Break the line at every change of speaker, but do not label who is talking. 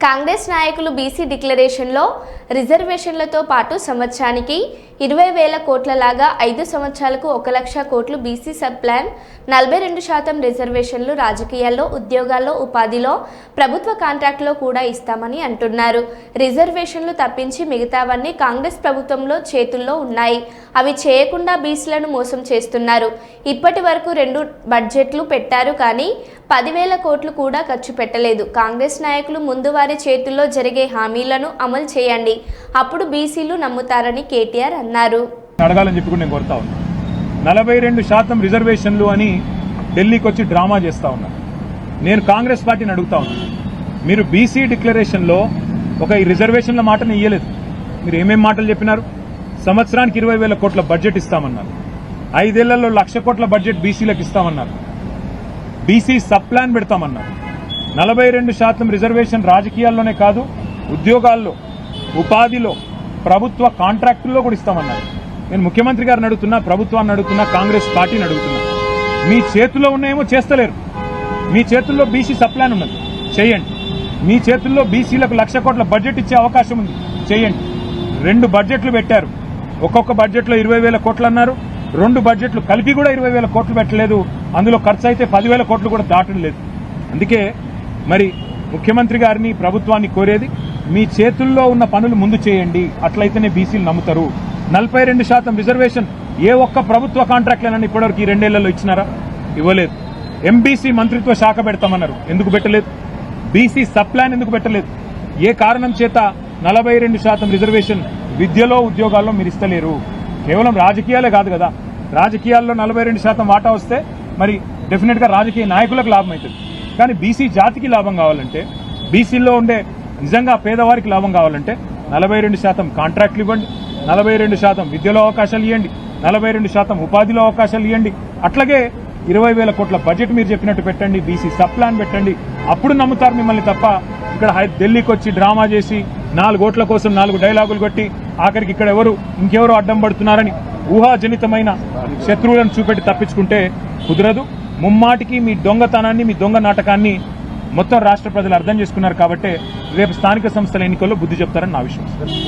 కాంగ్రెస్ నాయకులు బీసీ డిక్లరేషన్లో రిజర్వేషన్లతో పాటు సంవత్సరానికి ఇరవై వేల కోట్ల లాగా ఐదు సంవత్సరాలకు ఒక లక్ష కోట్లు బీసీ సబ్ ప్లాన్ నలభై రెండు శాతం రిజర్వేషన్లు రాజకీయాల్లో ఉద్యోగాల్లో ఉపాధిలో ప్రభుత్వ కాంట్రాక్ట్లో కూడా ఇస్తామని అంటున్నారు. రిజర్వేషన్లు తప్పించి మిగతావన్నీ కాంగ్రెస్ ప్రభుత్వంలో చేతుల్లో ఉన్నాయి. అవి చేయకుండా బీసీలను మోసం చేస్తున్నారు. ఇప్పటి వరకు రెండు బడ్జెట్లు పెట్టారు కానీ పదివేల కోట్లు కూడా ఖర్చు పెట్టలేదు. కాంగ్రెస్ నాయకులు ముందు వారి చేతుల్లో జరిగే హామీలను అమలు చేయండి. అప్పుడు బీసీలు నమ్ముతారని కేటీఆర్ అన్నారు.
అడగాలని చెప్పి నేను కోరుతా ఉన్నా. నలభై రెండు శాతం రిజర్వేషన్లు అని ఢిల్లీకి వచ్చి డ్రామా చేస్తా ఉన్నారు నేను కాంగ్రెస్ పార్టీని అడుగుతా ఉన్నా. మీరు బీసీ డిక్లరేషన్లో ఒక ఈ రిజర్వేషన్ల మాటను ఇయ్యలేదు. మీరు ఏమేం మాటలు చెప్పినారు? సంవత్సరానికి ఇరవై వేల కోట్ల బడ్జెట్ ఇస్తామన్నారు. ఐదేళ్ళలో లక్ష కోట్ల బడ్జెట్ బీసీలకు ఇస్తామన్నారు. బీసీ సబ్ ప్లాన్ పెడతామన్నారు. నలభై రెండు శాతం రిజర్వేషన్ రాజకీయాల్లోనే కాదు ఉద్యోగాల్లో ఉపాధిలో ప్రభుత్వ కాంట్రాక్టుల్లో కూడా ఇస్తామన్నారు. నేను ముఖ్యమంత్రి గారిని అడుగుతున్నా ప్రభుత్వాన్ని అడుగుతున్నా కాంగ్రెస్ పార్టీని అడుగుతున్నా. మీ చేతుల్లో ఉన్నాయేమో చేస్తలేరు. మీ చేతుల్లో బీసీ సబ్ ప్లాన్ ఉన్నది. చేయండి. మీ చేతుల్లో బీసీలకు లక్ష కోట్ల బడ్జెట్ ఇచ్చే అవకాశం ఉంది. చేయండి. రెండు బడ్జెట్లు పెట్టారు. ఒక్కొక్క బడ్జెట్లో ఇరవై వేల కోట్లు అన్నారు. రెండు బడ్జెట్లు కలిపి కూడా ఇరవై వేల కోట్లు పెట్టలేదు. అందులో ఖర్చు అయితే పదివేల కోట్లు కూడా దాటం లేదు. అందుకే మరి ముఖ్యమంత్రి గారిని ప్రభుత్వాన్ని కోరేది మీ చేతుల్లో ఉన్న పనులు ముందు చేయండి. అట్లయితేనే బీసీలు నమ్ముతారు. నలభై రెండు శాతం రిజర్వేషన్ ఏ ఒక్క ప్రభుత్వ కాంట్రాక్ట్లనని ఇప్పటివరకు ఈ రెండేళ్ళలో ఇచ్చినారా? ఇవ్వలేదు. ఎంబీసీ మంత్రిత్వ శాఖ పెడతామన్నారు. ఎందుకు పెట్టలేదు? బీసీ సప్లాన్ ఎందుకు పెట్టలేదు? ఏ కారణం చేత నలభై రెండు శాతం రిజర్వేషన్ విద్యలో ఉద్యోగాల్లో మీరు ఇస్తలేరు? కేవలం రాజకీయాలే కాదు కదా. రాజకీయాల్లో నలభై రెండు శాతం వాటా వస్తే మరి డెఫినెట్గా రాజకీయ నాయకులకు లాభం అవుతుంది. కానీ బీసీ జాతికి లాభం కావాలంటే బీసీల్లో ఉండే నిజంగా పేదవారికి లాభం కావాలంటే నలభై రెండు శాతం కాంట్రాక్ట్లు ఇవ్వండి నలభై రెండు శాతం విద్యలో అవకాశాలు ఇవ్వండి నలభై రెండు శాతం ఉపాధిలో అవకాశాలు ఇవ్వండి అట్లాగే ఇరవై వేల కోట్ల బడ్జెట్ మీరు చెప్పినట్టు పెట్టండి బీసీ సబ్ ప్లాన్ పెట్టండి. అప్పుడు నమ్ముతారు మిమ్మల్ని తప్ప ఇక్కడ హై- ఢిల్లీకి వచ్చి డ్రామా చేసి నాలుగు ఓట్ల కోసం నాలుగు డైలాగులు కొట్టి ఆఖరికి ఇక్కడ ఎవరు ఇంకెవరు అడ్డం పడుతున్నారని ఊహాజనితమైన శత్రువులను చూపెట్టి తప్పించుకుంటే కుదరదు. ముమ్మాటికి మీ దొంగతనాన్ని మీ దొంగ నాటకాన్ని మొత్తం రాష్ట్ర ప్రజలు అర్థం చేసుకున్నారు కాబట్టి రేపు స్థానిక సంస్థల ఎన్నికల్లో బుద్ధి చెప్తారని నా విశ్వాసం.